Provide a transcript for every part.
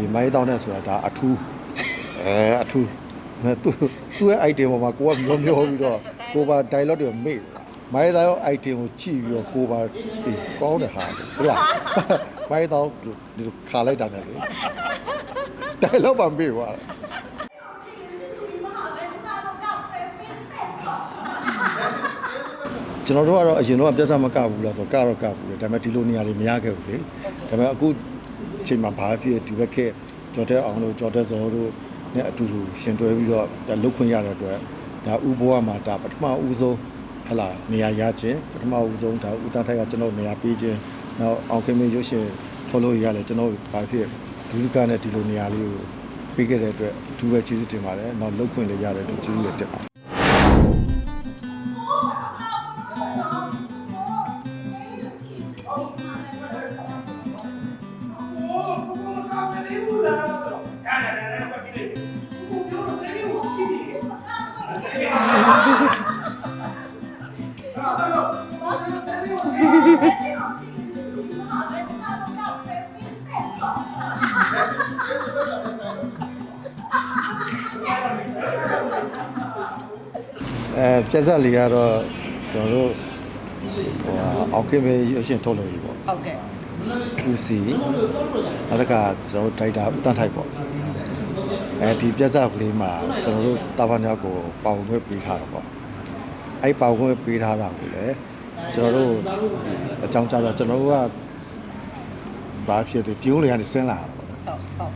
ဒီမိုင်းတောင်းတဲ့ဆိုတာဒါအထူးအဲအထူးအဲသူသူ့ရဲ့ item ပေါ်မှာကိုကမျောမျောပြီးတော့ကိုပါ dialogue တွေမေ့မိုင်းတောင်း item ကိုကြည့်ပြီးတော့ကိုပါအေးကောင်းတယ်ဟာဟုတ်လားမိုင်းတောင်းဒီလိုခါလိုက်တာနဲ့လေ dialogue ပါမေ့သွားတယ်ကျွန်တော်တို့ကတော့အရင်တော့ပြဿနာမကဘူးလားဆိုတော့ကတော့ကဘူးလေဒါပေမဲ့ဒီလိုနေရာတွေမရခဲ့ဘူးလေဒါပေမဲ့အခု အချိန်မှာဘာဖြစ်ဒီဘက်ခက်ကျော်တဲ့အောင်လို့ကျော်တဲ့ဇော်တို့နဲ့အတူတူရှင်တွဲပြီးတော့ဒါလုတ်ခွင့်ရတဲ့အတွက်ဒါဥဘောကမှာဒါပထမဦးဆုံးဟလာနေရာရခြင်းပထမဦးဆုံးဒါဦးသားထိုက်ကကျွန်တော်နေရာပေးခြင်းနောက်အောင်ခင်မင်းရုပ်ရှင်ထုတ်လို့ရလဲကျွန်တော်ဘာဖြစ်ဒုဒကနဲ့ဒီလိုနေရာလေးကိုပေးခဲ့တဲ့အတွက်အထူးပဲကျေးဇူးတင်ပါတယ်နောက်လုတ်ခွင့်လည်းရတဲ့အတွက်ကျေးဇူးလည်းတင်ပါတယ် အဲပြက်ဆက်လေးကတော့ကျွန်တော်တို့ဟိုဟာအောက်ခင်ပဲရုပ်ရှင်ထုတ်လို့ရပေါ့ဟုတ်ကဲ့ဦးစီနောက်တစ်ခါကျွန်တော်တို့ဒိုက်တာဦးတန်းထိုက်ပေါ့ အဲဒီပြက်ဆက်ကလေးမှာကျွန်တော်တို့တာဘာမြောက်ကိုပေါဝင်ခွင့်ပေးထားတာပေါ့အဲ့ပေါဝင်ခွင့်ပေးထားတာကိုလည်းကျွန်တော်တို့ဒီအကြောင်းကြားတော့ကျွန်တော်တို့ကဘာဖြစ်လဲပြုံးလေကနေဆင်းလာတာပေါ့ဟုတ်ဟုတ်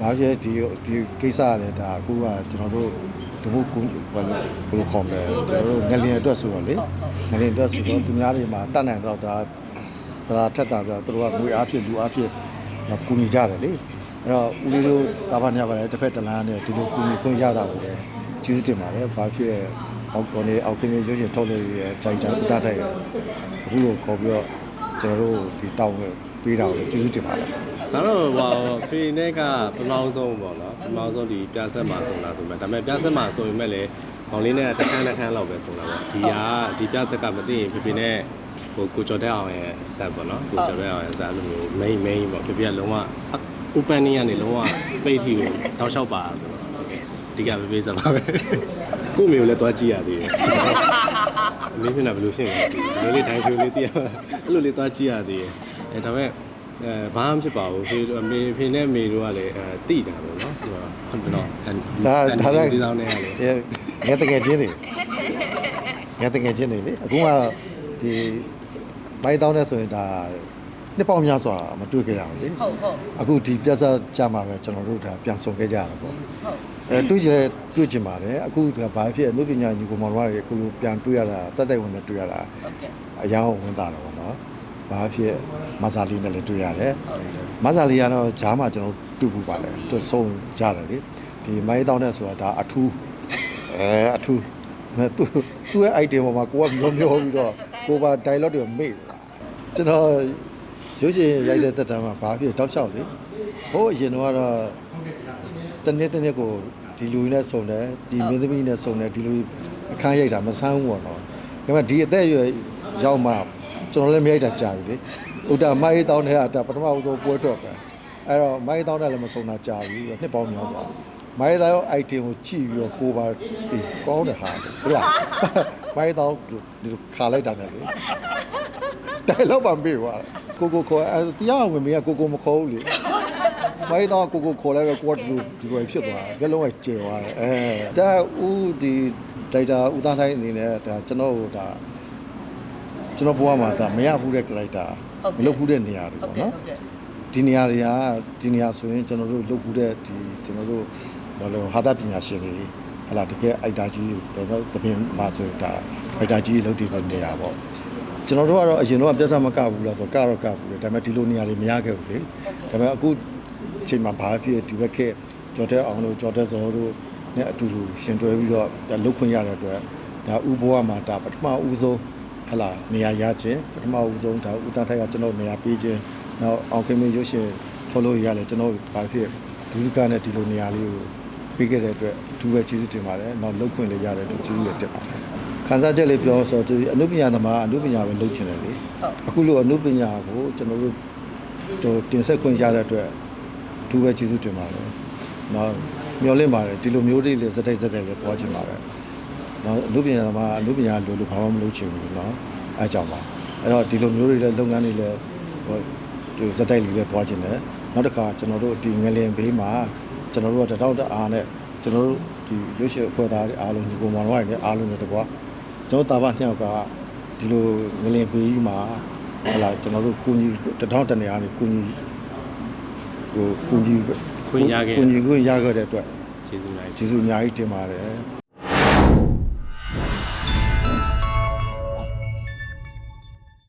ဘာဖြစ်ဒီဒီကိစ္စကလည်းဒါအခုကကျွန်တော်တို့ဒီဘုကူဘာလို့ဘယ်လိုခေါ်မလဲကျွန်တော်တို့ငလျင်အတွက်ဆိုတော့လေငလျင်အတွက်ဆိုတော့သူများတွေမှာတတ်နိုင်တော့ဒါဒါထက်တာဆိုတော့သူတို့ကငွေအားဖြင့်လူအားဖြင့်ကူညီကြတယ်လေ အဲ့တော့ဦးလေးတို့တာဘာညပါလေတစ်ဖက်တစ်လမ်းနဲ့ဒီလိုကူညီခွင့်ရတာကိုလည်းကျေးဇူးတင်ပါတယ်ဘာဖြစ်အောက်ကနေအောက်ခင်မျိုးရွှေရှင်ထုတ်လို့ရတဲ့တိုင်တာဥဒတိုက်ရအခုလိုခေါ်ပြီးတော့ကျွန်တော်တို့ဒီတောင်းပေးတာကိုလည်းကျေးဇူးတင်ပါတယ်ဒါတော့ဟိုဖေနဲ့ကပထမဆုံးပေါ့နော်ပထမဆုံးဒီပြဆက်မှာဆုံးလာဆိုမဲ့ဒါပေမဲ့ပြဆက်မှာဆိုရင်မဲ့လေကောင်းလေးနဲ့တစ်ခန်းတစ်ခန်းလောက်ပဲဆုံးလာပေါ့ဒီကဒီပြဆက်ကမသိရင်ဖေဖေနဲ့ဟိုကိုကျော်တဲ့အောင်ရဲ့ဆက်ပေါ့နော်ကိုကျော်တဲ့အောင်ရဲ့ဆက်အဲ့လိုမျိုး main main ပေါ့ဖေဖေကလုံးဝ opening ကနေလုံးဝပိတ်ထီကိုတောက်လျှောက်ပါဆိုတော့ဒီကဖေဖေဆက်ပါပဲကိုမျိုးလည်းတွားကြည့်ရသေးတယ်အမေဖြစ်နေဘယ်လိုရှင်းလဲဒီလေးတိုင်းဖြိုလေးတည်ရအဲ့လိုလေးတွားကြည့်ရသေးတယ်အဲဒါပေမဲ့အဲဘာမှဖြစ်ပါဘူးဖေအမေဖေနဲ့မေတို့ကလည်းအဲတိတာပေါ့နော်ဟိုဟုတ်တော့အဲဒါဒါလည်းဒီဆောင်နေရလေငယ်တကယ်ချင်းတွေငယ်တကယ်ချင်းတွေလေအခုကဒီဘိုင်းတောင်းတဲ့ဆိုရင်ဒါ နှစ်ပေါင်းများစွာမတွေ့ခဲ့ရဘူးလေဟုတ်ဟုတ်အခုဒီပြဿနာကြမှာပဲကျွန်တော်တို့ဒါပြန်ဆုံခဲ့ကြရတာပေါ့ဟုတ်အဲတွေ့ကြတယ်တွေ့ကြပါလေအခုကဘာဖြစ်အမှုပညာညီကိုမောင်တို့တွေအခုလိုပြန်တွေ့ရတာတက်တက်ဝင်နဲ့တွေ့ရတာဟုတ်ကဲ့အယောင်ဝင်တာတော့ဗောနော်ဘာဖြစ်မဆာလီနဲ့လည်းတွေ့ရတယ်မဆာလီကတော့ဂျားမှာကျွန်တော်တွေ့ဘူးပါတယ်သူဆုံးကြတယ်လေဒီမိုင်းတောင်းတဲ့ဆိုတာဒါအထူးအဲအထူးအဲသူသူ့ရဲ့ item ပေါ်မှာကိုကမျောမျောပြီးတော့ကိုပါ dialogue တွေမေ့ကျွန်တော် ရုပ်ရှင်ရိုက်တဲ့တက်တမ်းမှာဘာဖြစ်တောက်လျှောက်လေဟိုအရင်တော့ကတော့တနေ့တနေ့ကိုဒီလူကြီးနဲ့စုံတယ်ဒီမင်းသမီးနဲ့စုံတယ်ဒီလူကြီးအခန်းရိုက်တာမဆန်းဘူးပေါ့နော်ဒါပေမဲ့ဒီအသက်အရွယ်ရောက်မှကျွန်တော်လည်းမရိုက်တာကြာပြီလေဥတာမိုင်းတောင်းတဲ့ကဒါပထမဦးဆုံးပွဲတော့ပဲအဲ့တော့မိုင်းတောင်းတဲ့လည်းမစုံတာကြာပြီနှစ်ပေါင်းများစွာ မိုင်းတောင်း item ကိုကြည့်ပြီးတော့ကိုပါအေးကောင်းတယ်ဟာဟုတ်လားမိုင်းတောင်းဒီလိုခါလိုက်တာနဲ့လေတိုင်လောက်ပါမေ့သွားတယ်ကိုကိုခေါ်အဲတရားဝင်မင်းကကိုကိုမခေါ်ဘူးလေမိုင်းတော့ကိုကိုခေါ်လိုက်တော့ကိုကဒီလိုဒီလိုဖြစ်သွားတယ်ကြလုံးကကျေသွားတယ်အဲဒါဦးဒီဒိုက်တာဦးသားတိုင်းအနေနဲ့ဒါကျွန်တော်တို့ဒါကျွန်တော်ဘဝမှာဒါမရဘူးတဲ့ character မလုပ်ဘူးတဲ့နေရာတွေဟုတ်ပေါ့ကဲ့နော်ဟုတ်ကဲ့ဒီနေရာတွေကဒီနေရာဆိုရင်ကျွန်တော်တို့လုပ်ဘူးတဲ့ဒီကျွန်တော်တို့ ဘာလို့ဟာတာပညာရှင်တွေဟလာတကယ်အိုက်တာကြီးတွေတော့တပင်မှာဆိုဒါအိုက်တာကြီးလုပ်တည်တဲ့နေရာပေါ့ကျွန်တော်တို့ကတော့အရင်တော့ပြဿနာမကဘူးလားဆိုတော့ကတော့ကဘူးလေဒါပေမဲ့ဒီလိုနေရာတွေမရခဲ့ဘူးလေဒါပေမဲ့အခုအချိန်မှာဘာဖြစ်ဒီဘက်ခက်ကျော်တဲ့အောင်လို့ကျော်တဲ့ဇော်တို့နဲ့အတူတူရှင်တွဲပြီးတော့ဒါလုတ်ခွင့်ရတဲ့အတွက်ဒါဥဘောကမှာဒါပထမဦးဆုံးဟလာနေရာရခြင်းပထမဦးဆုံးဒါဦးတန်းထိုက်ကကျွန်တော်နေရာပေးခြင်းနောက်အောင်ခင်မင်းရုပ်ရှင်ထုတ်လို့ရလဲကျွန်တော်ဘာဖြစ်ဒုဒကနဲ့ဒီလိုနေရာလေးကို ပေးခဲ့တဲ့အတွက်အထူးပဲကျေးဇူးတင်ပါတယ်နောက်လုတ်ခွင့်လည်းရတဲ့အတွက်ကျေးဇူးလည်းတင်ပါတယ်ခန်းစားချက်လေးပြောဆိုတော့ဒီအနုပညာသမားအနုပညာပဲလုပ်ချင်တယ်လေဟုတ်အခုလိုအနုပညာကိုကျွန်တော်တို့တို့တင်ဆက်ခွင့်ရတဲ့အတွက်ဒထူးပဲကျေးဇူးတင်ပါတယ်နော်မျှော်လင့်ပါတယ်ဒီလိုမျိုးတွေလည်းစတိုက်စတိုက်လည်းသွားချင်ပါတယ်နော်အမှုပညာမှာအမှုပညာလိုလိုဘာမှမလုပ်ချင်ဘူးနော်အဲကြောင့်ပါအဲ့တော့ဒီလိုမျိုးတွေလည်းလုပ်ငန်းတွေလည်းဟိုဒီစတိုက်လေးလည်းသွားချင်တယ်နောက်တစ်ခါကျွန်တော်တို့ဒီငလင်ဘေးမှာ ကျွန်တော်တို့ကတတောက်တအားနဲ့ကျွန်တော်တို့ဒီရုပ်ရှင်အဖွဲ့သားတွေအားလုံးညီကောင်မောင်တို့တွေအားလုံးတွေတကွာကျွန်တော်တာဘာနှစ်ယောက်ကဒီလိုငလင်ဘေးမှာဟလာကျွန်တော်တို့ကိုကြီးတတောက်တနေအားနဲ့ကိုကြီးဟိုကိုကြီးခွင့်ရခဲ့ကိုကြီးကိုရခဲ့တဲ့အတွက်ကျေးဇူးများကြီးကျေးဇူးအများကြီးတင်ပါတယ်